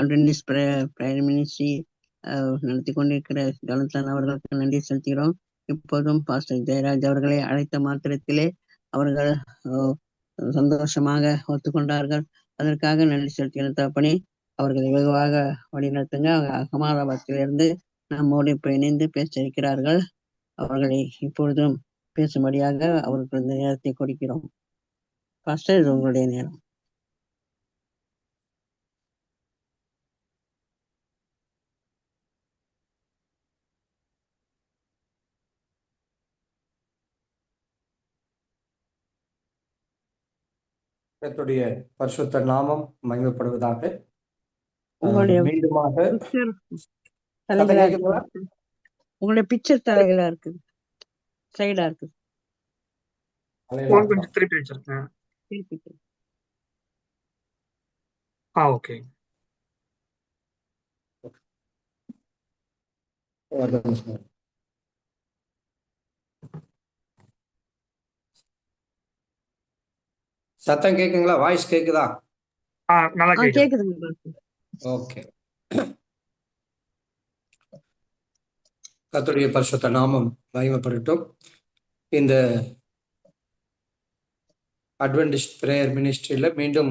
Adventist prayer ministry நடத்தி கொண்டிருக்கிற ஜனத்தான் அவர்களுக்கு நன்றி செலுத்துகிறோம். இப்போதும் பாஸ்டர் ஜெயராஜ் அவர்களை அழைத்த மாத்திரத்திலே அவர்கள் சந்தோஷமாக ஒத்துக்கொண்டார்கள். அதற்காக நன்றி செலுத்துகிற தப்பணி அவர்களை வெகுவாக வழிநடத்துங்க. அகமதாபாத்திலிருந்து நம்மோடு இப்போ இணைந்து பேச இருக்கிறார்கள் அவர்களை இப்பொழுதும் பேசும்படியாக அவர்களுக்கு நேரத்தை கொடுக்கிறோம். பாஸ்டர் இது உங்களுடைய நேரம். கர்த்தருடைய பரிசுத்த நாமம் மகிமைப்படுவதாக. உங்களுடைய மீண்டுமாக? இருக்கு. உங்களுடைய பிக்சர் தலைகளா இருக்குது சைடா கொஞ்சம் திருப்பி வச்சிருக்கேன் ஆ ஓகே சத்தம் கேக்குங்களா? வாய்ஸ் கேக்குதா? ஓகே கர்த்தருடைய பரிசுத்த நாமம் மகிமைப்படட்டும். இந்த அட்வென்டிஸ்ட் பிரேயர் மினிஸ்ட்ரியில மீண்டும்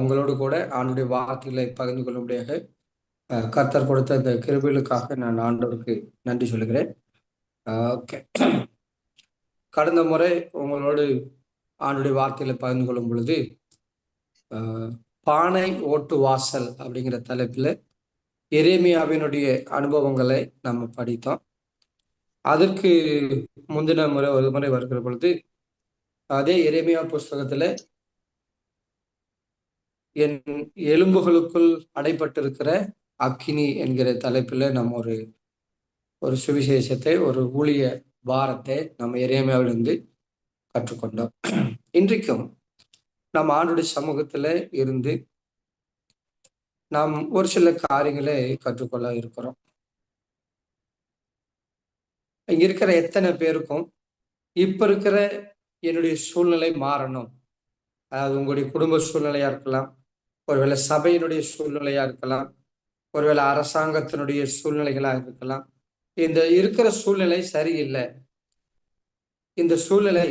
உங்களோடு கூட ஆண்டுடைய வார்த்தைகளை பகிர்ந்து கொள்ளும்படியாக கர்த்தர் கொடுத்த இந்த கிருபைகளுக்காக நான் ஆண்டவருக்கு நன்றி சொல்லுகிறேன். ஓகே கடந்த முறை உங்களோடு ஆண்டுடைய வார்த்தையில பகிர்ந்து கொள்ளும் பொழுது பானை ஓட்டு வாசல் அப்படிங்கிற தலைப்பில் எரேமியாவினுடைய அனுபவங்களை நம்ம படித்தோம். அதற்கு முந்தின முறை ஒரு முறை வருகிற பொழுது அதே எரேமியா புஸ்தகத்துல என் எலும்புகளுக்குள் அடைப்பட்டிருக்கிற அக்கினி என்கிற தலைப்பில் நம்ம ஒரு ஒரு சுவிசேஷத்தை ஒரு ஊழிய பாரத்தை நம்ம எரேமியாவிலிருந்து கற்றுக்கொண்டோம். இன்றைக்கும் நாம் ஆண்டுடைய சமூகத்துல இருந்து நாம் ஒரு சில காரியங்களை கற்றுக்கொள்ள இருக்கிறோம். இங்க இருக்கிற எத்தனை பேருக்கும் இப்ப இருக்கிற என்னுடைய சூழ்நிலை மாறணும். அதாவது உங்களுடைய குடும்ப சூழ்நிலையா இருக்கலாம் ஒருவேளை சபையினுடைய சூழ்நிலையா இருக்கலாம் ஒருவேளை அரசாங்கத்தினுடைய சூழ்நிலைகளா இருக்கலாம். இந்த இருக்கிற சூழ்நிலை சரியில்லை. இந்த சூழ்நிலை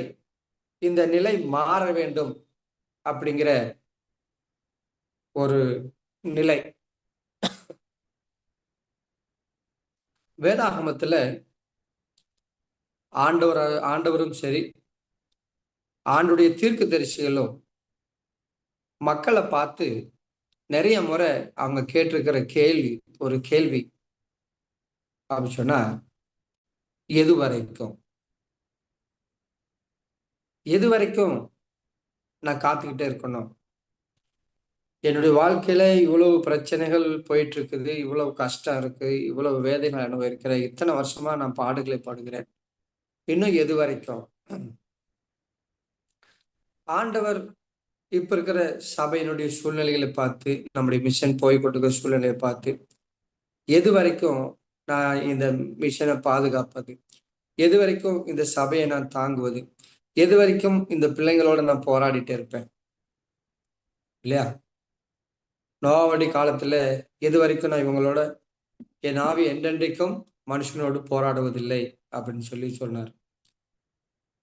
இந்த நிலை மாற வேண்டும் அப்படிங்கிற ஒரு நிலை. வேதாகமத்துல ஆண்டவர் ஆண்டவரும் சரி ஆண்டுடைய தீர்க்கு தரிசிகளும் மக்களை பார்த்து நிறைய முறை அவங்க கேட்டிருக்கிற கேள்வி ஒரு கேள்வி. அப்படின்னு சொன்னா எது வரைக்கும் எது வரைக்கும் நான் காத்துக்கிட்டே இருக்கணும்? என்னுடைய வாழ்க்கையில இவ்வளவு பிரச்சனைகள் போயிட்டு இருக்குது இவ்வளவு கஷ்டம் இருக்கு இவ்வளவு வேதைகள் அனுபவிக்கிறேன் இத்தனை வருஷமா நான் பாடுகளை பாடுகிறேன். இன்னும் எது வரைக்கும் ஆண்டவர் இப்ப இருக்கிற சபையினுடைய சூழ்நிலைகளை பார்த்து நம்முடைய மிஷன் போய் கொண்டிருக்கிற சூழ்நிலையை பார்த்து எது வரைக்கும் நான் இந்த மிஷனை பாதுகாப்பது? எது வரைக்கும் இந்த சபையை நான் தாங்குவது? எது வரைக்கும் இந்த பிள்ளைங்களோட நான் போராடிட்டே இருப்பேன்? இல்லையா? நோவாவடி காலத்துல எது வரைக்கும் நான் இவங்களோட என் ஆவி என்றென்றைக்கும் மனுஷனோடு போராடுவதில்லை அப்படின்னு சொல்லி சொன்னார்.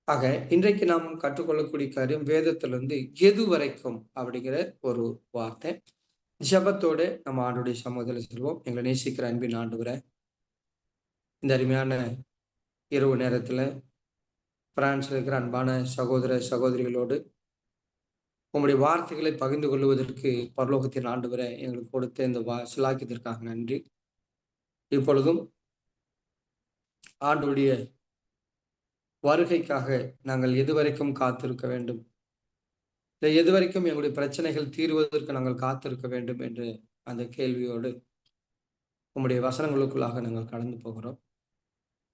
ஆக இன்றைக்கு நாம் கற்றுக்கொள்ளக்கூடிய காரியம் வேதத்திலிருந்து எது வரைக்கும் அப்படிங்கிற ஒரு வார்த்தை. ஜபத்தோடு நம்ம ஆண்டுடைய சமூகத்தில் செல்வோம். எங்களை நேசிக்கிற அன்பின் ஆண்டுகிற இந்த அருமையான இரவு நேரத்துல பிரான்ஸில் இருக்கிற அன்பான சகோதர சகோதரிகளோடு உங்களுடைய வார்த்தைகளை பகிர்ந்து கொள்வதற்கு பரலோகத்தின் ஆண்டு வரை எங்களுக்கு கொடுத்த இந்த வா சிலாக்கியதற்காக நன்றி. இப்பொழுதும் ஆண்டுடைய வருகைக்காக நாங்கள் எதுவரைக்கும் காத்திருக்க வேண்டும். இல்லை எதுவரைக்கும் எங்களுடைய பிரச்சனைகள் தீர்வதற்கு நாங்கள் காத்திருக்க வேண்டும் என்று அந்த கேள்வியோடு உங்களுடைய வசனங்களுக்குள்ளாக நாங்கள் கடந்து போகிறோம்.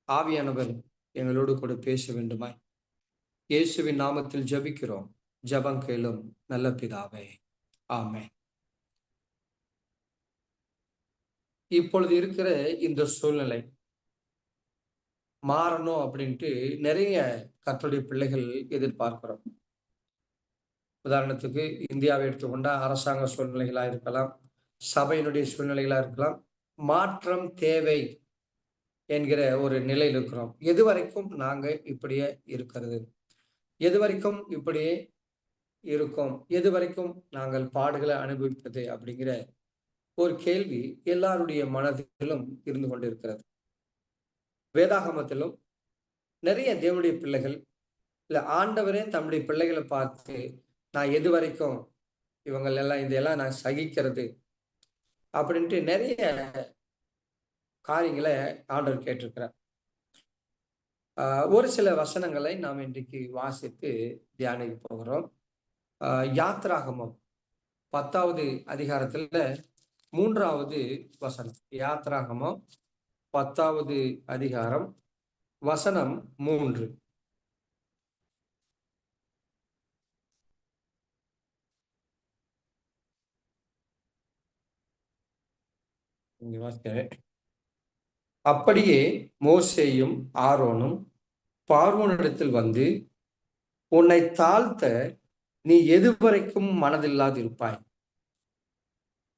ஆவியானவர் எங்களோடு கூட பேச வேண்டுமாய். இயேசுவின் நாமத்தில் ஜபிக்கிறோம். ஜபம் கேளும் நல்ல பிதாவே. ஆமே இப்பொழுது இருக்கிற இந்த சூழ்நிலை மாறணும் அப்படின்ட்டு நிறைய கத்தருடைய பிள்ளைகள் எதிர்பார்க்கிறோம். உதாரணத்துக்கு இந்தியாவை எடுத்துக்கொண்டா அரசாங்க சூழ்நிலைகளா இருக்கலாம் சபையினுடைய சூழ்நிலைகளா இருக்கலாம் மாற்றம் தேவை என்கிற ஒரு நிலையில் இருக்கிறோம். எது வரைக்கும் நாங்கள் இப்படியே இருக்கிறது? எது வரைக்கும் இப்படியே இருக்கோம்? எது வரைக்கும் நாங்கள் பாடுகளை அனுபவிப்பது அப்படிங்கிற ஒரு கேள்வி எல்லாருடைய மனதிலும் இருந்து கொண்டிருக்கிறது. வேதாகமத்திலும் நிறைய தேவனுடைய பிள்ளைகள் இல்லை ஆண்டவரே தம்முடைய பிள்ளைகளை பார்த்து நான் எது வரைக்கும் இவங்கள் எல்லாம் இதெல்லாம் நான் சகிக்கிறது அப்படின்ட்டு நிறைய காரியங்களை ஆண்டவர் கேட்டிருக்கிறார். ஒரு சில வசனங்களை நாம் இன்றைக்கு வாசித்து தியானிக்க போகிறோம். யாத்ராகமம் பத்தாவது அதிகாரத்துல மூன்றாவது வசனம். யாத்ராகமம் பத்தாவது அதிகாரம் வசனம் மூன்று. இங்க வாசிக்கிறேன். அப்படியே மோசேயும் ஆரோனும் பார்வோனிடத்தில் வந்து உன்னை தாழ்த்த நீ எதுவரைக்கும் மனதில்லாதிருப்பாய்.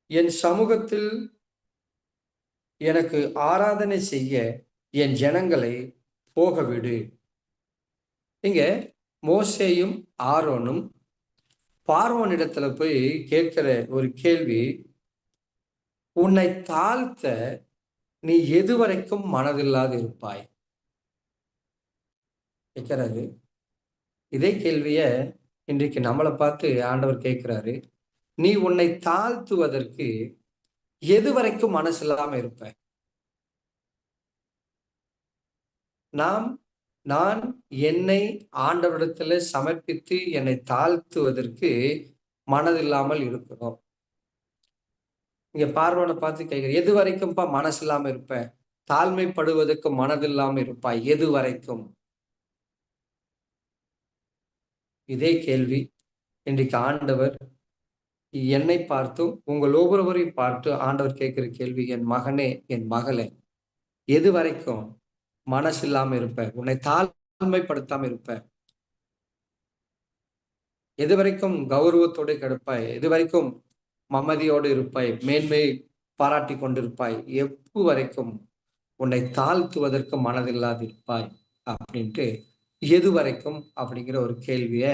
என் சமூகத்தில் எனக்கு ஆராதனை செய்ய என் ஜனங்களை போக விடு இங்க மோசேயும் ஆரோனும் பார்வோனிடத்துல போய் கேட்கிற ஒரு கேள்வி உன்னை தாழ்த்த நீ எது வரைக்கும் மனதில்லாது இருப்பாய். கேட்கிறாரு. இதே கேள்விய இன்றைக்கு நம்மளை பார்த்து ஆண்டவர் கேட்கிறாரு. நீ உன்னை தாழ்த்துவதற்கு எது வரைக்கும் மனசு இல்லாம இருப்ப நாம் நான் என்னை ஆண்டவரிடத்துல சமர்ப்பித்து என்னை தாழ்த்துவதற்கு மனதில்லாமல் இருக்கிறோம். இங்க பார்வனை பார்த்து கேட்கிற எது வரைக்கும்ப்பா மனசு இல்லாம இருப்பேன்? தாழ்மைப்படுவதற்கு மனதில்லாம இருப்பாய் எது வரைக்கும்? இதே கேள்வி. இன்றைக்கு ஆண்டவர் என்னை பார்த்து உங்கள் ஒவ்வொருவரையும் பார்த்து ஆண்டவர் கேட்கிற கேள்வி என் மகனே என் மகளே எது வரைக்கும் மனசு இல்லாம இருப்ப உன்னை தாழ்மைப்படுத்தாம இருப்ப எது வரைக்கும் கௌரவத்தோடு கிடப்பாய்? எது வரைக்கும் மமதியோடு இருப்பாய் மேன்மை பாராட்டி கொண்டிருப்பாய் எப்போ வரைக்கும் உன்னை தாழ்த்துவதற்கு மனதில்லாது இருப்பாய் அப்படின்ட்டு எது வரைக்கும் அப்படிங்கிற ஒரு கேள்விய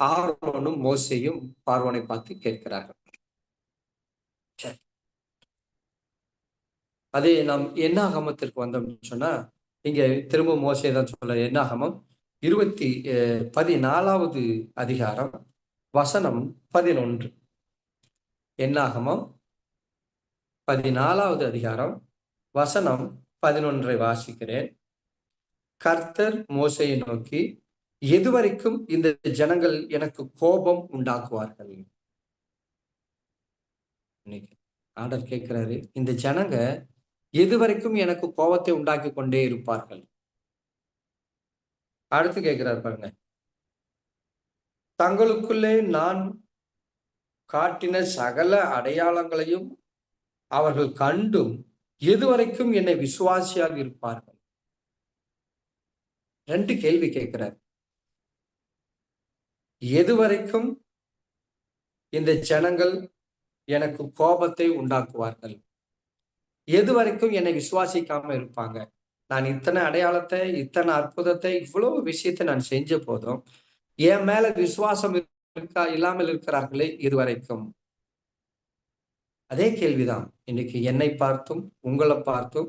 ஆர்வனும் மோசையும் பார்வனை பார்த்து கேட்கிறார்கள். அதே நாம் என்னாகமத்திற்கு வந்தோம்னு சொன்னா இங்க திரும்ப மோசை தான் சொல்ல என்னாகமம்? இருபத்தி பதினாலாவது அதிகாரம் வசனம் பதினொன்று. என்னாகமம்? பதினாலாவது அதிகாரம். வசனம் பதினொன்றை வாசிக்கிறேன். கர்த்தர் மோசையை நோக்கி எதுவரைக்கும் இந்த ஜனங்கள் எனக்கு கோபம் உண்டாக்குவார்கள்? ஆர்டர் கேட்கிறாரு இந்த ஜனங்க எதுவரைக்கும் எனக்கு கோபத்தை உண்டாக்கி கொண்டே இருப்பார்கள்? அடுத்து கேட்கிறார் பாருங்க. தங்களுக்குள்ளே நான் காட்டின சகல அடையாளங்களையும் அவர்கள் கண்டும் எதுவரைக்கும் என்னை விசுவாசியாக இருப்பார்கள்? ரெண்டு கேள்வி கேட்கிறார். எதுவரைக்கும் இந்த ஜனங்கள் எனக்கு கோபத்தை உண்டாக்குவார்கள்? எது வரைக்கும் என்னை விசுவாசிக்காம இருப்பாங்க? நான் இத்தனை அடையாளத்தை இத்தனை அற்புதத்தை இவ்வளவு விஷயத்தை நான் செஞ்ச போதும் என் மேல விசுவாசம் இருக்கா? இல்லாமல் இருக்கிறார்களே இதுவரைக்கும். அதே கேள்விதான். இன்னைக்கு என்னை பார்த்தும் உங்களை பார்த்தும்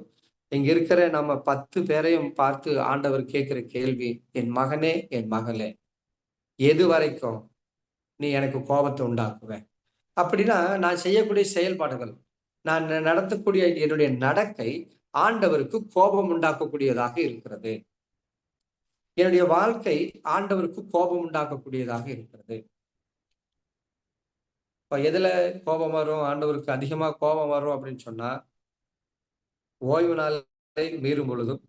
இங்க இருக்கிற நம்ம பத்து பேரையும் பார்த்து ஆண்டவர் கேட்கிற கேள்வி என் மகனே என் மகளே எது வரைக்கும் நீ எனக்கு கோபத்தை உண்டாக்குவேன் அப்படின்னா நான் செய்யக்கூடிய செயல்பாடுகள் நான் நடத்தக்கூடிய என்னுடைய நடக்கை ஆண்டவருக்கு கோபம் உண்டாக்கக்கூடியதாக இருக்கிறது. என்னுடைய வாழ்க்கை ஆண்டவருக்கு கோபம் உண்டாக்கக்கூடியதாக இருக்கிறது. இப்போ எதுல கோபம் வரும்? ஆண்டவருக்கு அதிகமா கோபம் வரும் அப்படின்னு சொன்னா ஓய்வு நாளை மீறும் பொழுதும்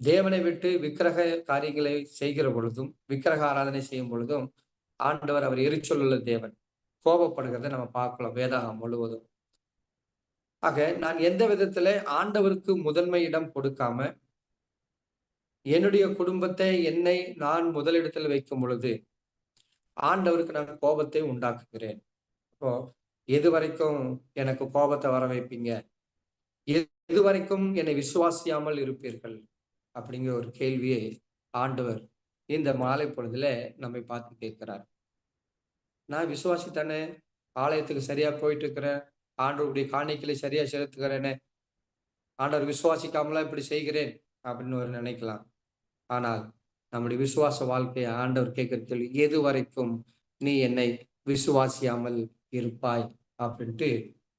தேவனை விட்டு விக்கிரக காரியங்களை செய்கிற பொழுதும் விக்கிரக ஆராதனை செய்யும் பொழுதும் ஆண்டவர் அவர் எரிச்சொல்லுள்ள தேவன். கோபப்படுகிறத நம்ம பார்க்கலாம் வேதாகம் முழுவதும். ஆக நான் எந்த விதத்துல ஆண்டவருக்கு முதன்மை இடம் கொடுக்காம என்னுடைய குடும்பத்தை என்னை நான் முதலிடத்தில் வைக்கும் பொழுது ஆண்டவருக்கு நான் கோபத்தை உண்டாக்குகிறேன். இப்போ எது வரைக்கும் எனக்கு கோபத்தை வர வைப்பீங்க? எது வரைக்கும் என்னை விசுவாசியாமல் இருப்பீர்கள்? அப்படிங்கிற ஒரு கேள்வியை ஆண்டவர் இந்த மாலை பொழுதுல நம்மை பார்த்து கேட்கிறார். நான் விசுவாசி தானே ஆலயத்துக்கு சரியா போயிட்டு இருக்கிறேன் ஆண்டவருடைய காணிக்கலை சரியா செலுத்துகிறேனே ஆண்டவர் விசுவாசிக்காமலாம் இப்படி செய்கிறேன் அப்படின்னு ஒரு நினைக்கலாம். ஆனால் நம்முடைய விசுவாச வாழ்க்கையை ஆண்டவர் கேட்கிற கேள்வி எது வரைக்கும் நீ என்னை விசுவாசியாமல் இருப்பாய்? அப்படின்ட்டு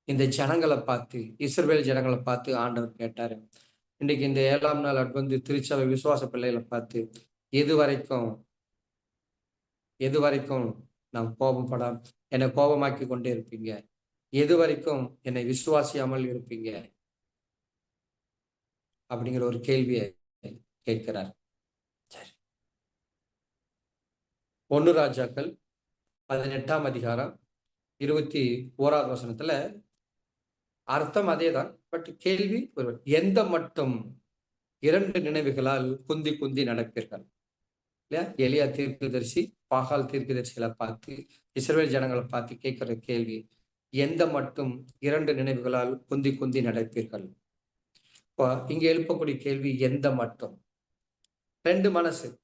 இந்த ஜனங்களை பார்த்து இஸ்ரேல் ஜனங்களை பார்த்து ஆண்டவர் கேட்டாரு. இன்னைக்கு இந்த ஏழாம் நாள் வந்து திருச்சபை விசுவாச பிள்ளைகளை பார்த்து எது வரைக்கும் எது வரைக்கும் நான் கோபப்பட என்னை கோபமாக்கி கொண்டே இருப்பீங்க? எது வரைக்கும் என்னை விசுவாசியாமல் இருப்பீங்க? அப்படிங்கிற ஒரு கேள்வியை கேட்கிறார் சரி ஒன்று ராஜாக்கள் பதினெட்டாம் அதிகாரம் இருபத்தி ஓராவது வசனத்துல அர்த்தம் அதே தான் பட் கேள்வி ஒரு எந்த மட்டும் இரண்டு நினைவுகளால் குந்தி குந்தி நடப்பீர்கள்? இல்லையா? எளியா தீர்க்கதரிசி பாகால் தீர்க்கதரிசிகளை பார்த்து இஸ்ரேல் ஜனங்களை பார்த்து கேட்கிற கேள்வி எந்த மட்டும் இரண்டு நினைவுகளால் குந்தி குந்தி நடப்பீர்கள்? இப்போ இங்க எழுப்பக்கூடிய கேள்வி எந்த மட்டும்? ரெண்டு மனசு.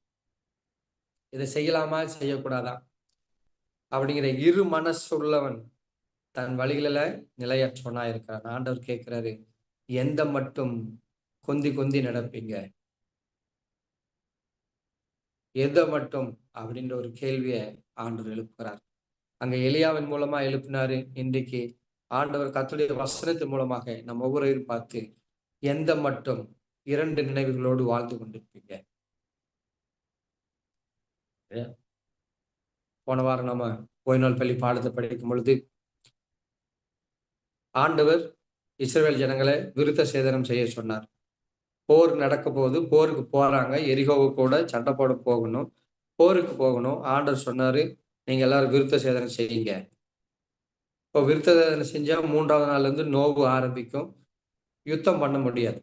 இதை செய்யலாமா? செய்யக்கூடாதா? அப்படிங்கிற இரு மனசு உள்ளவன் தன் வழிகளில நிலையற்றவனா இருக்கிறான். ஆண்டவர் கேட்கிறாரு எந்த மட்டும் கொந்தி கொந்தி நடப்பீங்க? எதை மட்டும்? அப்படின்ற ஒரு கேள்வியை ஆண்டவர் எழுப்புகிறார். அங்க எலியாவின் மூலமா எழுப்பினாரு இன்றைக்கு ஆண்டவர் கத்துடைய வசனத்தின் மூலமாக நம்ம ஒவ்வொருவரும் பார்த்து எந்த மட்டும் இரண்டு நினைவுகளோடு வாழ்ந்து கொண்டிருப்பீங்க? போன வாரம் நம்ம போயினால் பள்ளி பாடத்தை படிக்கும் பொழுது ஆண்டவர் இஸ்ரேல் ஜனங்களை விருத்த சேதனம் செய்ய சொன்னார். போர் நடக்க போது போருக்கு போறாங்க. எரிகோவு கூட சண்டை போட போகணும். போருக்கு போகணும். ஆண்டவர் சொன்னாரு நீங்க எல்லாரும் விருத்த சேதனம் செய்யுங்க. இப்போ விருத்த சேதனம் செஞ்சா மூன்றாவது நாள்ல இருந்து நோவு ஆரம்பிக்கும். யுத்தம் பண்ண முடியாது.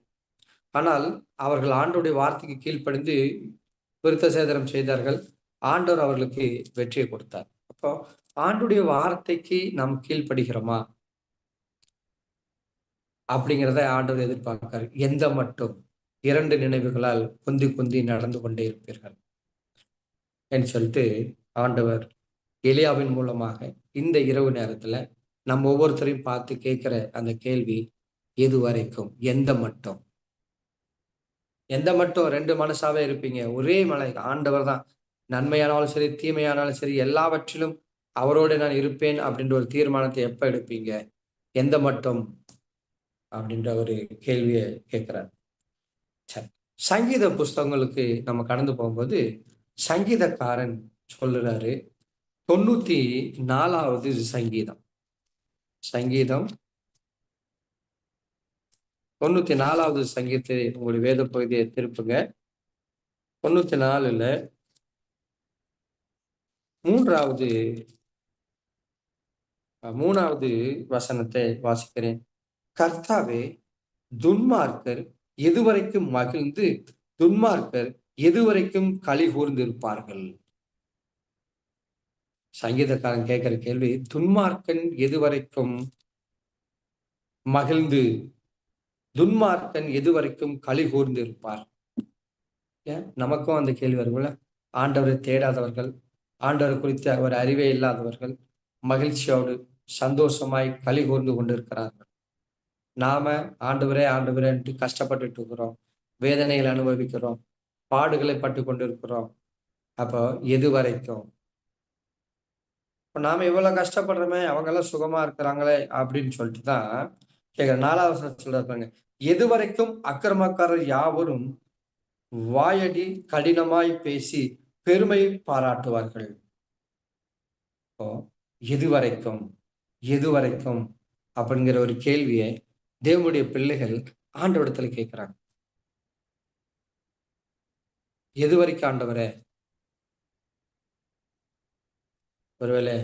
ஆனால் அவர்கள் ஆண்டுடைய வார்த்தைக்கு கீழ்ப்படிந்து விருத்த சேதனம் செய்தார்கள். ஆண்டவர் அவர்களுக்கு வெற்றியை கொடுத்தார். அப்போ ஆண்டுடைய வார்த்தைக்கு நாம் கீழ்ப்படுகிறோமா? அப்படிங்கிறத ஆண்டவர் எதிர்பார்க்கிறார் எந்த மட்டும்? இரண்டு நினைவுகளால் குந்தி குந்தி நடந்து கொண்டே இருப்பீர்கள். என்று சொல்லிட்டு ஆண்டவர் எலியாவின் மூலமாக இந்த இரவு நேரத்துல நம்ம ஒவ்வொருத்தரையும் பார்த்து கேட்கிற அந்த கேள்வி எது வரைக்கும்? எந்த மட்டும்? எந்த மட்டும்? ரெண்டு மனசாவே இருப்பீங்க. ஒரே மலை. ஆண்டவர் தான். நன்மையானாலும் சரி தீமையானாலும் சரி எல்லாவற்றிலும் அவரோடு நான் இருப்பேன் அப்படின்ற ஒரு தீர்மானத்தை எப்ப எடுப்பீங்க? எந்த மட்டும்? அப்படின்ற ஒரு கேள்வியை கேட்கிறார். சரி. சங்கீத புஸ்தகங்களுக்கு நம்ம கடந்து போகும்போது சங்கீதக்காரன் சொல்லுறாரு தொண்ணூத்தி நாலாவது சங்கீதம். சங்கீதம். தொண்ணூத்தி நாலாவது சங்கீதத்தை உங்களுடைய வேத பகுதியை திருப்புங்க. தொண்ணூத்தி நாலுல மூன்றாவது மூணாவது வசனத்தை வாசிக்கிறேன். கர்த்தாவே துன்மார்க்கர் எதுவரைக்கும் மகிழ்ந்து துன்மார்க்கர் எதுவரைக்கும் களி கூர்ந்திருப்பார்கள்? சங்கீதக்காரன் கேட்கிற கேள்வி துன்மார்க்கன் எதுவரைக்கும் மகிழ்ந்து துன்மார்க்கன் எதுவரைக்கும் களி கூர்ந்து இருப்பார் ஏன்? நமக்கும் அந்த கேள்வி வரும்ல. ஆண்டவரை தேடாதவர்கள் ஆண்டவர் குறித்த ஒரு அறிவே இல்லாதவர்கள் மகிழ்ச்சியோடு சந்தோஷமாய் களி கூர்ந்து கொண்டிருக்கிறார்கள். நாம ஆண்டவரே ஆண்டவரேன்ட்டு கஷ்டப்பட்டுட்டு இருக்கிறோம். வேதனைகளை அனுபவிக்கிறோம். பாடுகளை பட்டு கொண்டிருக்கிறோம். அப்போ எது வரைக்கும்? இப்போ நாம இவ்வளோ கஷ்டப்படுறோமே அவங்க எல்லாம் சுகமா இருக்கிறாங்களே அப்படின்னு சொல்லிட்டு தான் கேட்குற நாலாவது சொல்றாங்க எது வரைக்கும் அக்கிரமக்காரர் யாவரும் வாயடி கடினமாய் பேசி பெருமை பாராட்டுவார்கள். இப்போ எது வரைக்கும் எது வரைக்கும் அப்படிங்கிற ஒரு கேள்வியை தேவனுடைய பிள்ளைகள் ஆண்டவடத்துல கேட்கிறாங்க. எது வரைக்கும் ஆண்டவரே ஒருவேளை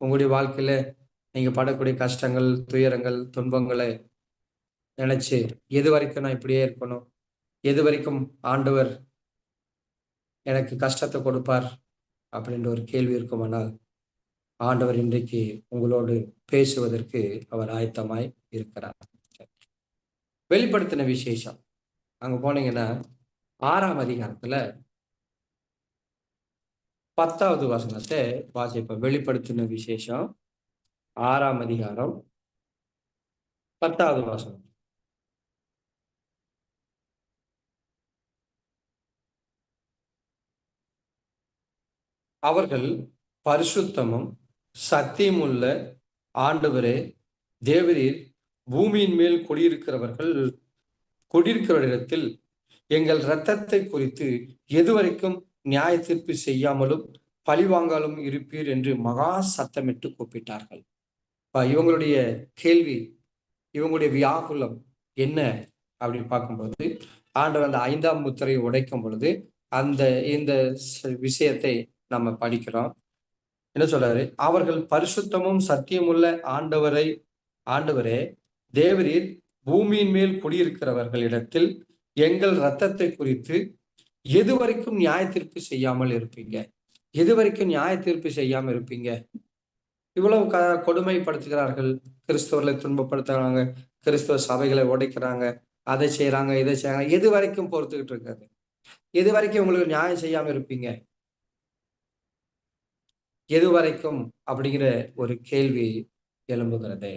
உங்களுடைய வாழ்க்கையில நீங்க படக்கூடிய கஷ்டங்கள் துயரங்கள் துன்பங்களை நினைச்சு எது வரைக்கும் நான் இப்படியே இருக்கணும்? எது வரைக்கும் ஆண்டவர் எனக்கு கஷ்டத்தை கொடுப்பார் அப்படின்ற ஒரு கேள்வி இருக்குமானால் ஆண்டவர் இன்றைக்கு உங்களோடு பேசுவதற்கு அவர் ஆயத்தமாய் இருக்கிறார். வெளிப்படுத்தின விசேஷம். அங்க போனீங்கன்னா ஆறாம் அதிகாரத்துல பத்தாவது வசனத்தை வாசிப்போம். வெளிப்படுத்தின விசேஷம் ஆறாம் அதிகாரம் பத்தாவது வசனம். அவர்கள் பரிசுத்தமும் சத்தியமுள்ள ஆண்டவரே தேவரீர் பூமியின் மேல் குடியிருக்கிறவர்கள் குடியிருக்கிற இடத்தில் எங்கள் இரத்தத்தை குறித்து எதுவரைக்கும் நியாய தீர்ப்பு செய்யாமலும் பழிவாங்காலும் இருப்பீர் என்று மகா சத்தமிட்டு கூப்பிட்டார்கள். இவங்களுடைய கேள்வி இவங்களுடைய வியாகுலம் என்ன அப்படின்னு பார்க்கும்போது ஆண்டவர் அந்த ஐந்தாம் முத்திரையை உடைக்கும் பொழுது அந்த இந்த விஷயத்தை நம்ம படிக்கிறோம். என்ன சொல்றாரு? அவர்கள் பரிசுத்தமும் சத்தியமுள்ள ஆண்டவரை ஆண்டவரே தேவரீர் பூமியின் மேல் குடியிருக்கிறவர்களிடத்தில் எங்கள் இரத்தத்தை குறித்து எது வரைக்கும் நியாய தீர்ப்பு செய்யாமல் இருப்பீங்க. எது வரைக்கும் நியாய தீர்ப்பு செய்யாம இருப்பீங்க. இவ்வளவு க கொடுமைப்படுத்துகிறார்கள். கிறிஸ்தவர்களை துன்பப்படுத்துறாங்க. கிறிஸ்தவ சபைகளை உடைக்கிறாங்க. அதை செய்யறாங்க இதை செய்யறாங்க எது வரைக்கும் பொறுத்துக்கிட்டு இருக்காது. எது வரைக்கும் உங்களுக்கு நியாயம் செய்யாம இருப்பீங்க. எது வரைக்கும் அப்படிங்கிற ஒரு கேள்வி எழும்புகிறது.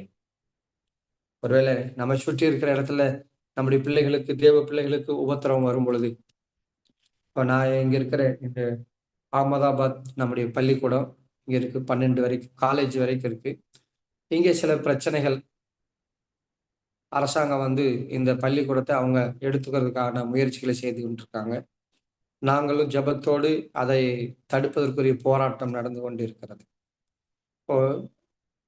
ஒருவேளை நம்ம சுற்றி இருக்கிற இடத்துல நம்முடைய பிள்ளைகளுக்கு தேவ பிள்ளைகளுக்கு உபத்திரவம் வரும் பொழுது இப்போ நான் இங்கே இருக்கிற இந்த அகமதாபாத் நம்முடைய பள்ளிக்கூடம் இங்கே இருக்கு பன்னெண்டு வரைக்கும் காலேஜ் வரைக்கும் இருக்கு. இங்கே சில பிரச்சனைகள். அரசாங்கம் வந்து இந்த பள்ளிக்கூடத்தை அவங்க எடுத்துக்கிறதுக்கான முயற்சிகளை செய்து கொண்டிருக்காங்க. நாங்களும் ஜெபத்தோடு அதை தடுப்பதற்குரிய போராட்டம் நடந்து கொண்டு இருக்கிறது இப்போ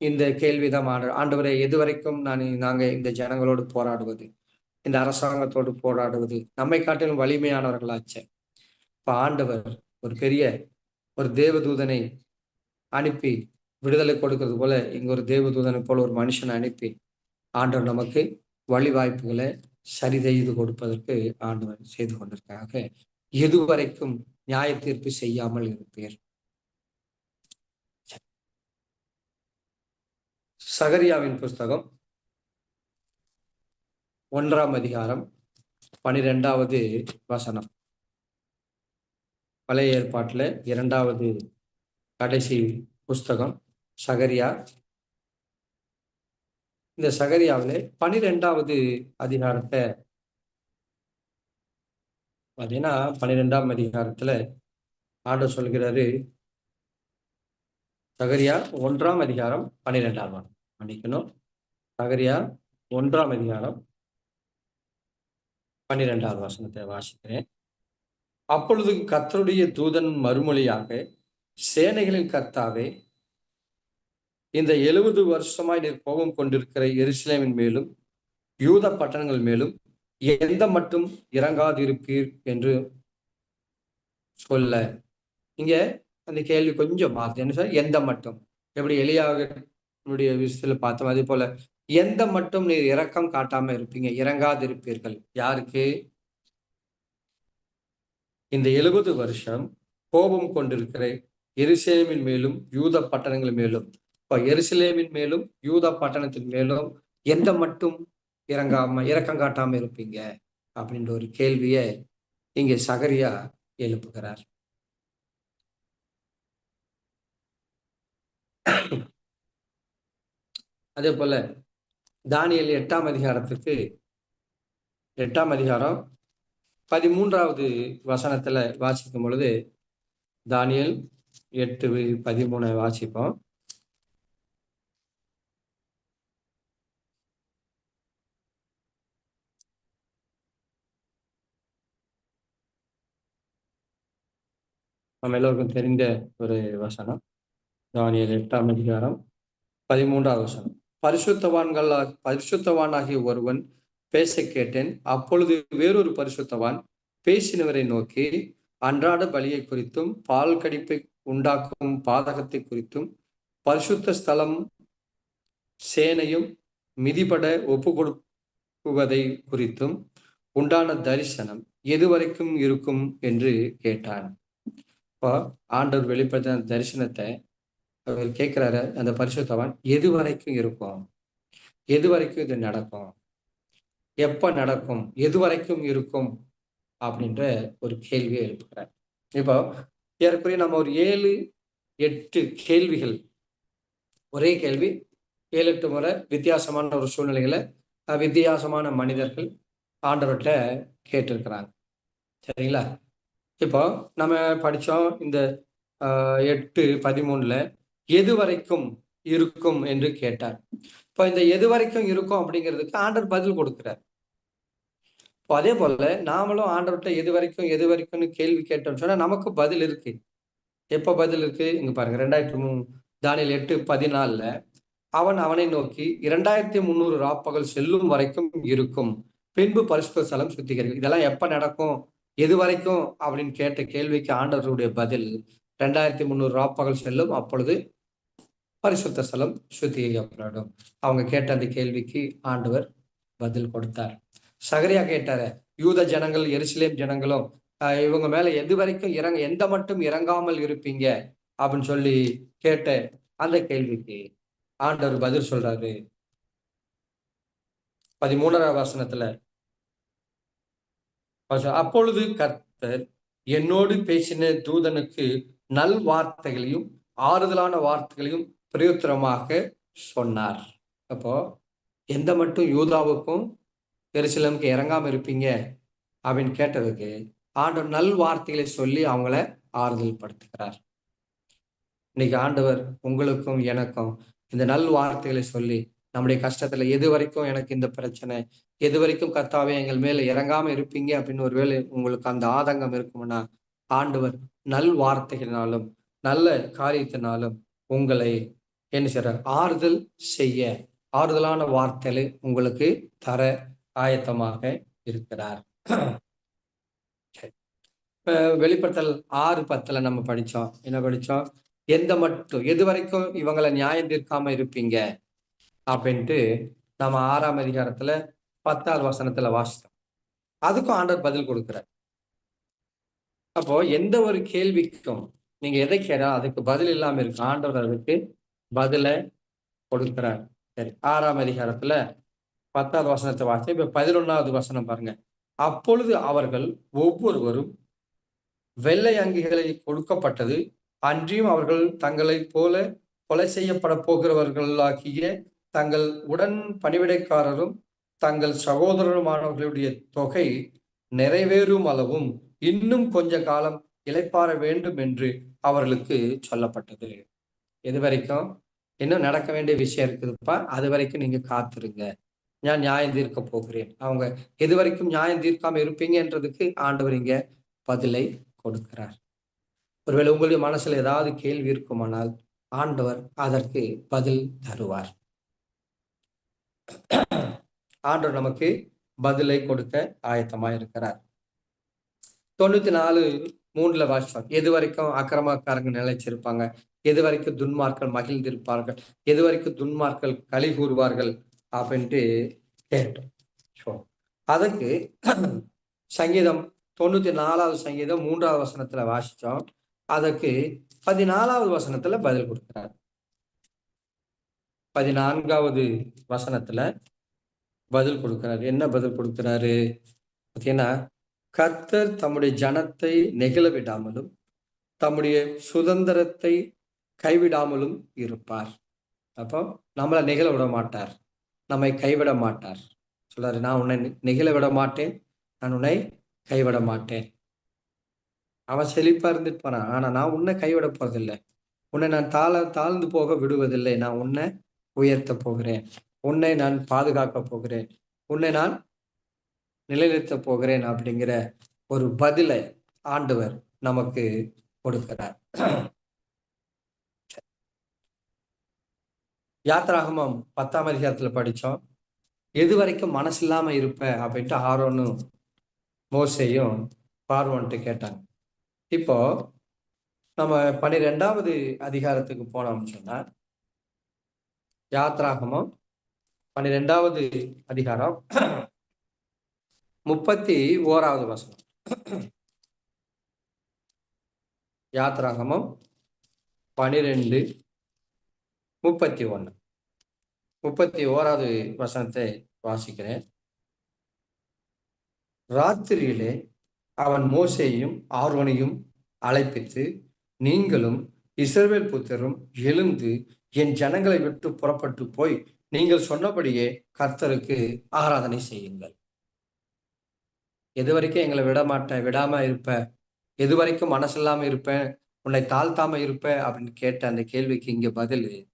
இந்த கேள்விதான் ஆண்டு ஆண்டவரை எது வரைக்கும் நான் நாங்கள் இந்த ஜனங்களோடு போராடுவது இந்த அரசாங்கத்தோடு போராடுவது நம்மை காட்டிலும் வலிமையானவர்களாச்சே. இப்போ ஆண்டவர் ஒரு பெரிய ஒரு தேவதூதனை அனுப்பி விடுதலை கொடுக்கறது போல இங்க ஒரு தேவதூதனை போல ஒரு மனுஷனை அனுப்பி ஆண்டவர் நமக்கு வழிவாய்ப்புகளை சரி செய்து கொடுப்பதற்கு ஆண்டவர் செய்து கொண்டிருக்காங்க எதுவரைக்கும் நியாய தீர்ப்பு செய்யாமல் இருப்பீர். சகரியாவின் புஸ்தகம் ஒன்றாம் அதிகாரம் பனிரெண்டாவது வசனம். பழைய ஏற்பாட்டுல இரண்டாவது கடைசி புஸ்தகம் சகரியா. இந்த சகரியாவில பனிரெண்டாவது அதிகாரத்தை பார்த்தீங்கன்னா பன்னிரெண்டாம் அதிகாரத்துல ஆண்டவர் சொல்கிறாரு சகரியா ஒன்றாம் அதிகாரம் பன்னிரெண்டாம் வாரம். மன்னிக்கணும். சகரியா ஒன்றாம் அதிகாரம் பன்னிரெண்டாவது வசனத்தை வாசிக்கிறேன். அப்பொழுது கத்தருடைய தூதன் மறுமொழியாக சேனைகளின் கர்த்தாவே இந்த எழுபது வருஷமாய் நீர் கோபம் கொண்டிருக்கிற எருசலேமின் மேலும் யூத பட்டணங்கள் மேலும் எந்த மட்டும் இறங்காதிருப்பீர் என்று சொல்ல. இங்க அந்த கேள்வி கொஞ்சம் மாறுது. என்ன சார் எந்த மட்டும். எப்படி எளியாவுடைய விஷயத்துல பார்த்தோம். அதே போல எந்த மட்டும் நீர் இறக்கம் காட்டாம இருப்பீங்க? இறங்காதிருப்பீர்கள். யாருக்கு? இந்த எழுபது வருஷம் கோபம் கொண்டிருக்கிற எருசலேமின் மேலும் யூத பட்டணங்கள் மேலும். இப்ப எருசலேமின் மேலும் யூத பட்டணத்தின் மேலும் எந்த மட்டும் இறங்காம இறக்கம் காட்டாம இருப்பீங்க அப்படின்ற ஒரு கேள்வியை இங்கே சகரியா எழுப்புகிறார். அதே போல தானியல் எட்டாம் அதிகாரத்துக்கு எட்டாம் அதிகாரம் பதிமூன்றாவது வசனத்துல வாசிக்கும் பொழுது தானியல் எட்டு பதிமூணை வாசிப்போம். நம்ம எல்லோருக்கும் தெரிந்த ஒரு வசனம். தானியல் எட்டாம் அதிகாரம் பதிமூன்றாவது வசனம். பரிசுத்தவான்கள் பரிசுத்தவானாகிய ஒருவன் பேச கேட்டேன். அப்பொழுது வேறொரு பரிசுத்தவான் பேசினவரை நோக்கி அன்றாட பலியை குறித்தும் பால் கடிப்பை உண்டாக்கும் பாதகத்தை குறித்தும் பரிசுத்த ஸ்தலம் சேனையும் மிதிபட ஒப்பு கொடுக்குவதை குறித்தும் உண்டான தரிசனம் எதுவரைக்கும் இருக்கும்? என்று கேட்டான். இப்போ ஆண்டவர் வெளிப்படுத்தின தரிசனத்தை அவர் கேட்கிறாரு அந்த பரிசுத்தவான் எது வரைக்கும் இருக்கும்? எது வரைக்கும் இது நடக்கும்? எப்ப நடக்கும்? எது வரைக்கும் இருக்கும்? அப்படின்ற ஒரு கேள்வியை எழுப்புகிறார். இப்போ ஏற்கனவே நம்ம ஒரு ஏழு எட்டு கேள்விகள் ஒரே கேள்வி ஏழு எட்டு முறை வித்தியாசமான ஒரு சூழ்நிலைகளை வித்தியாசமான மனிதர்கள் ஆண்டவர்கிட்ட கேட்டிருக்கிறாங்க. சரிங்களா? இப்போ நம்ம படிச்சோம் இந்த ஆஹ், எட்டு பதிமூணுல எது வரைக்கும் இருக்கும் என்று கேட்டார். இப்போ இந்த எது வரைக்கும் இருக்கும் அப்படிங்கிறதுக்கு ஆண்டர் பதில் கொடுக்கிறார். இப்போ அதே போல நாமளும் ஆண்டவர்கிட்ட எது வரைக்கும் எது வரைக்கும்னு கேள்வி கேட்டோம்னு சொன்னா நமக்கு பதில் இருக்கு. எப்போ பதில் இருக்கு? இங்க பாருங்க ரெண்டாயிரத்தி மூணு தானியல் எட்டு பதினாலுல அவன் அவனை நோக்கி இரண்டாயிரத்தி முந்நூறு ராப்பகல் செல்லும் வரைக்கும் இருக்கும். பின்பு பரிசுத்த ஸ்தலம் சுத்திகரிக்கும். இதெல்லாம் எப்ப நடக்கும்? எது வரைக்கும் அப்படின்னு கேட்ட கேள்விக்கு ஆண்டவருடைய பதில் ரெண்டாயிரத்தி முந்நூறு ராப்பகல் செல்லும் அப்பொழுது பரிசுத்த ஸ்தலம் சுத்திகரிக்கப்படும். அவங்க கேட்ட அந்த கேள்விக்கு ஆண்டவர் பதில் கொடுத்தார். சகரியா கேட்டாரு யூத ஜனங்கள் எருசலேம் ஜனங்களும் இவங்க மேல எது வரைக்கும் இறங்க எந்த மட்டும் இறங்காமல் இருப்பீங்க? அப்படின்னு சொல்லி கேட்ட அந்த கேள்விக்கு ஆண்டவர் பதில் சொல்றாரு. பதிமூணாவது வசனத்துல அப்பொழுது கர்த்தர் என்னோடு பேசின தூதனுக்கு நல் வார்த்தைகளையும் ஆறுதலான வார்த்தைகளையும் பிரயோத்திரமாக சொன்னார். அப்போ எந்த மட்டும் யூதாவுக்கும் எருசலேமுக்கு இறங்காம இருப்பீங்க அப்படின்னு கேட்டதுக்கு ஆண்டவர் நல் வார்த்தைகளை சொல்லி அவங்கள ஆறுதல் படுத்துகிறார் இன்னைக்கு ஆண்டவர் உங்களுக்கும் எனக்கும் இந்த நல் வார்த்தைகளை சொல்லி நம்முடைய கஷ்டத்துல எது வரைக்கும் எனக்கு இந்த பிரச்சனை? எது வரைக்கும் கர்த்தாவே எங்கள் மேல இறங்காம இருப்பீங்க? அப்படின்னு ஒருவேளை உங்களுக்கு அந்த ஆதங்கம் இருக்கும்னா ஆண்டவர் நல் வார்த்தைகளினாலும் நல்ல காரியத்தினாலும் உங்களை என்ன செய்யற? ஆறுதல் செய்ய ஆறுதலான வார்த்தைகளை உங்களுக்கு தர ஆயத்தமாக இருக்கிறார். வெளிப்படுத்தல் ஆறு பத்துல நம்ம படிச்சோம். என்ன படிச்சோம்? எந்த மட்டும் எது வரைக்கும் இவங்களை நியாயம் தீர்க்காம இருப்பீங்க? அப்படின்ட்டு நம்ம ஆறாம் அதிகாரத்துல பத்தாவது வசனத்துல வாசித்தோம். அதுக்கும் ஆண்டவர் பதில் கொடுக்குறார். அப்போ எந்த ஒரு கேள்விக்கும் நீங்க எதை கேட்டா அதுக்கு பதில் இல்லாம இருக்கு ஆண்டவர் அதுக்கு பதில கொடுக்கிறார். சரி ஆறாம் அதிகாரத்துல பத்தாவது வசனத்தை வாசி இப்ப பதினொன்னாவது வசனம் பாருங்க. அப்பொழுது அவர்கள் ஒவ்வொருவரும் வெள்ளை அங்கிகளை கொடுக்கப்பட்டது அன்றியும் அவர்கள் தங்களை போல கொலை செய்யப்பட போகிறவர்களாகிய தங்கள் உடன் பணிவிடைக்காரரும் தங்கள் சகோதரருமானவர்களுடைய தொகை நிறைவேறும் அளவும் இன்னும் கொஞ்ச காலம் இளைப்பாற வேண்டும் என்று அவர்களுக்கு சொல்லப்பட்டது. எது வரைக்கும் இன்னும் நடக்க வேண்டிய விஷயம் இருக்குதுப்பா. அது வரைக்கும் நீங்க காத்திருங்க. நான் நியாயம் தீர்க்க போகிறேன். அவங்க எது வரைக்கும் நியாயம் தீர்க்காம இருப்பீங்கன்றதுக்கு ஆண்டவர் இங்க பதிலை கொடுக்கிறார். ஒருவேளை உங்களுடைய மனசுல ஏதாவது கேள்வி இருக்குமானால் ஆண்டவர் அதற்கு பதில் தருவார். ஆண்டவர் நமக்கு பதிலை கொடுக்க ஆயத்தமா இருக்கிறார் தொண்ணூத்தி நாலு மூணுல வாசிப்பாங்க எது வரைக்கும் அக்கிரமக்காரங்க நிலைச்சிருப்பாங்க எது வரைக்கும் துன்மார்கள் மகிழ்ந்திருப்பார்கள். எது வரைக்கும் துன்மார்கள் களி கூறுவார்கள் அப்படின்ட்டு கேட்டோம். ஸோ அதுக்கு சங்கீதம் தொண்ணூத்தி நாலாவது சங்கீதம் மூன்றாவது வசனத்துல வாசிச்சோம். அதற்கு பதினாலாவது வசனத்துல பதில் கொடுக்கிறார். பதினான்காவது வசனத்துல பதில் கொடுக்கிறார். என்ன பதில் கொடுக்கிறாரு? பார்த்தீங்கன்னா கர்த்தர் தம்முடைய ஜனத்தை நெகிழ விடாமலும் தம்முடைய சுதந்திரத்தை கைவிடாமலும் இருப்பார். அப்போ நம்மளை நெகிழ விட மாட்டார். நம்மை கைவிட மாட்டார். சொல்றாரு நான் உன்னை நெகிழ விட மாட்டேன். நான் உன்னை கைவிட மாட்டேன். அவன் செழிப்பா இருந்துட்டு போறான் ஆனா நான் உன்னை கைவிட போறதில்லை. உன்னை நான் தாழ தாழ்ந்து போக விடுவதில்லை. நான் உன்னை உயர்த்த போகிறேன். உன்னை நான் பாதுகாக்க போகிறேன். உன்னை நான் நிலைநிறுத்த போகிறேன் அப்படிங்கிற ஒரு பதிலை ஆண்டவர் நமக்கு கொடுக்கிறார். யாத்ராகமம் பத்தாம் அதிகாரத்துல படிச்சோம். எது வரைக்கும் மனசு இல்லாம இருப்ப? அப்படின்ட்டு ஆரோனும் மோசையும் பார்வோன்ட்டு கேட்டாங்க. இப்போ நம்ம பன்னிரெண்டாவது அதிகாரத்துக்கு போனோம்னு சொன்னா யாத்ராகமம் பன்னிரெண்டாவது அதிகாரம் முப்பத்தி ஓராவது வசனம். யாத்ராகமம் பனிரெண்டு முப்பத்தி ஒன்று முப்பத்தி ஓராவது வசனத்தை வாசிக்கிறேன். ராத்திரியிலே அவன் மோசையும் ஆர்வனையும் அழைப்பித்து நீங்களும் இஸ்ரவேல் புத்தரும் எழுந்து என் ஜனங்களை விட்டு புறப்பட்டு போய் நீங்கள் சொன்னபடியே கர்த்தருக்கு ஆராதனை செய்யுங்கள். எது வரைக்கும் எங்களை விட மாட்டேன் விடாம இருப்ப எது வரைக்கும் மனசு இருப்பேன் உன்னை தாழ்த்தாம இருப்ப அப்படின்னு கேட்ட அந்த கேள்விக்கு இங்க பதில்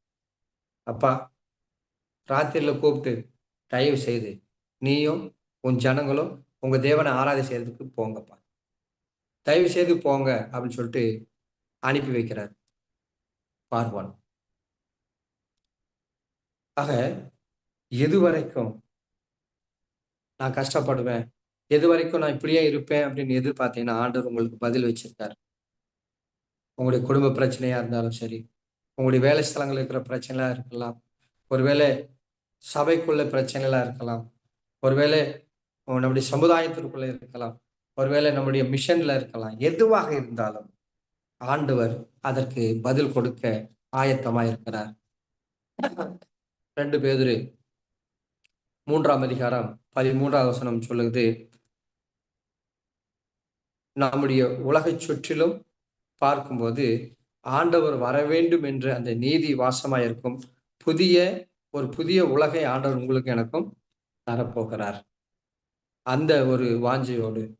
அப்பா ராத்திரியில கூப்பிட்டு தயவு செய்து நீயும் உன் ஜனங்களும் உங்க தேவனை ஆராதி செய்யறதுக்கு போங்கப்பா. தயவு செய்து போங்க அப்படின்னு சொல்லிட்டு அனுப்பி வைக்கிறார் பார்வான். ஆக எது வரைக்கும் நான் கஷ்டப்படுவேன் எது வரைக்கும் நான் இப்படியே இருப்பேன் அப்படின்னு எதிர்பார்த்தீங்கன்னா ஆண்டவர் உங்களுக்கு பதில் வச்சிருக்காரு. உங்களுடைய குடும்ப பிரச்சனையா இருந்தாலும் சரி உங்களுடைய வேலை ஸ்தலங்கள் இருக்கிற பிரச்சனையா இருக்கலாம் ஒருவேளை சபைக்குள்ள பிரச்சனைகளா இருக்கலாம் ஒருவேளை நம்முடைய சமுதாயத்திற்குள்ள இருக்கலாம் ஒருவேளை நம்முடைய மிஷன்ல இருக்கலாம் எதுவாக இருந்தாலும் ஆண்டவர் அதற்கு பதில் கொடுக்க ஆயத்தமா இருக்கிறார் ரெண்டு பேதுரு. மூன்றாம் அதிகாரம் பதிமூன்றாம் வசனம் சொல்லுது. நம்முடைய உலகை சுற்றிலும் பார்க்கும்போது ஆண்டவர் வர வேண்டும் என்று அந்த நீதி வாசமாயிருக்கும். புதிய ஒரு புதிய உலகை ஆண்டவர் உங்களுக்கு எனக்கும் தரப்போகிறார். அந்த ஒரு வாஞ்சையோடு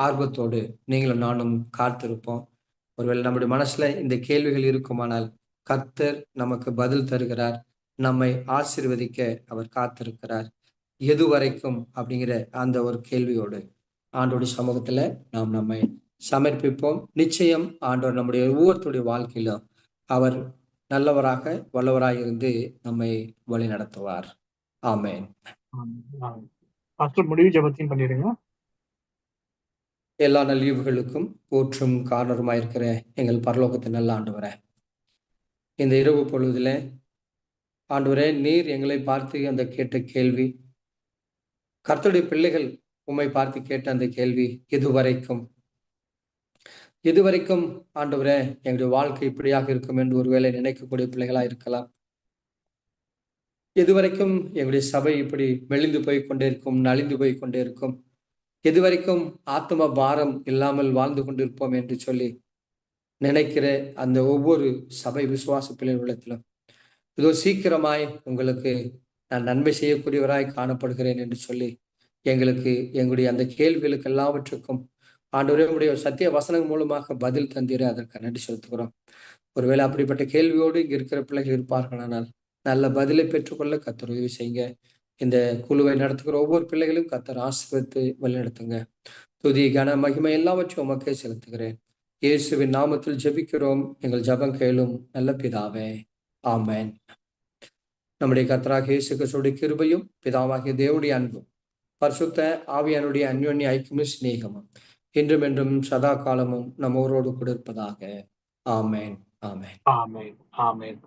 ஆர்வத்தோடு நீங்களும் நானும் காத்திருப்போம். ஒருவேளை நம்முடைய மனசுல இந்த கேள்விகள் இருக்குமானால் கர்த்தர் நமக்கு பதில் தருகிறார். நம்மை ஆசிர்வதிக்க அவர் காத்திருக்கிறார். எது வரைக்கும் அப்படிங்கிற அந்த ஒரு கேள்வியோடு ஆண்டோடைய சமூகத்துல நாம் நம்மை சமர்ப்பிப்போம். நிச்சயம் ஆண்டவர் நம்முடைய ஒவ்வொருத்தருடைய வாழ்க்கையிலும் அவர் நல்லவராக வல்லவராக இருந்து நம்மை வழி நடத்துவார். ஆமேன். முடிவு ஜபத்தையும் பண்ணிடுங்க. எல்லா நல்லீவுகளுக்கும் போற்றும் காரணருமாயிருக்கிற எங்கள் பரலோகத்தை நல்ல ஆண்டவர இந்த இரவு பொழுதுல ஆண்டவரே நீர் எங்களை பார்த்து அந்த கேட்ட கேள்வி. கர்த்தருடைய பிள்ளைகள் உம்மை பார்த்து கேட்ட அந்த கேள்வி இதுவரைக்கும் இதுவரைக்கும் ஆண்டவரே எங்களுடைய வாழ்க்கை இப்படியாக இருக்கும் என்று ஒருவேளை நினைக்கக்கூடிய பிள்ளைகளா இருக்கலாம். எதுவரைக்கும் எங்களுடைய சபை இப்படி மெலிந்து போய் கொண்டே இருக்கும் நலிந்து போய் கொண்டே இருக்கும்? எதுவரைக்கும் ஆத்ம பாரம் இல்லாமல் வாழ்ந்து கொண்டிருப்போம் என்று சொல்லி நினைக்கிற அந்த ஒவ்வொரு சபை விசுவாச பிள்ளை உள்ளத்திலும்? இதோ சீக்கிரமாய் உங்களுக்கு நான் நன்மை செய்யக்கூடியவராய் காணப்படுகிறேன் என்று சொல்லி எங்களுக்கு எங்களுடைய அந்த கேள்விகளுக்கு எல்லாவற்றுக்கும் ஆண்டவரே உடைய சத்திய வசனங்கள் மூலமாக பதில் தந்தீர. அதற்கு நன்றி செலுத்துகிறோம். ஒருவேளை அப்படிப்பட்ட கேள்வியோடு இங்கே இருக்கிற பிள்ளைகள் இருப்பார்களானால் நல்ல பதிலை பெற்றுக்கொள்ள கத்தர் உதவி செய்யுங்க. இந்த குழுவை நடத்துகிற ஒவ்வொரு பிள்ளைகளும் கத்தர் ஆசிர்வத்து வழிநடத்துங்க. துதி கன மகிமை எல்லாவற்றையும் உமக்கே செலுத்துகிறேன். இயேசுவின் நாமத்தில் ஜெபிக்கிறோம். எங்கள் ஜபம் கேளும். நல்ல பிதாவே. ஆமேன். நம்முடைய கத்தராக இயேசு கிறிஸ்துடைய கிருபையும் பிதாவாகிய தேவடைய அன்பும் பரிசுத்த ஆவியானுடைய அந்யோன்ய ஐக்கியமும் சிநேகமும் இன்றும் என்றும் சதா காலமும் நம்மோரோடு கூட இருப்பதாக. ஆமேன். ஆமேன். ஆமேன். ஆமேன்.